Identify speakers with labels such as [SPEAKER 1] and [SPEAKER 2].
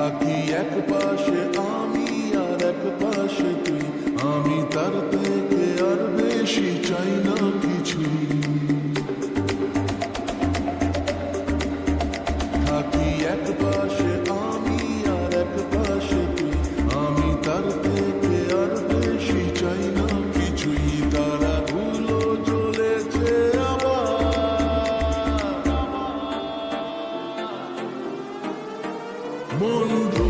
[SPEAKER 1] থাকি এক পাশে আমি nudo.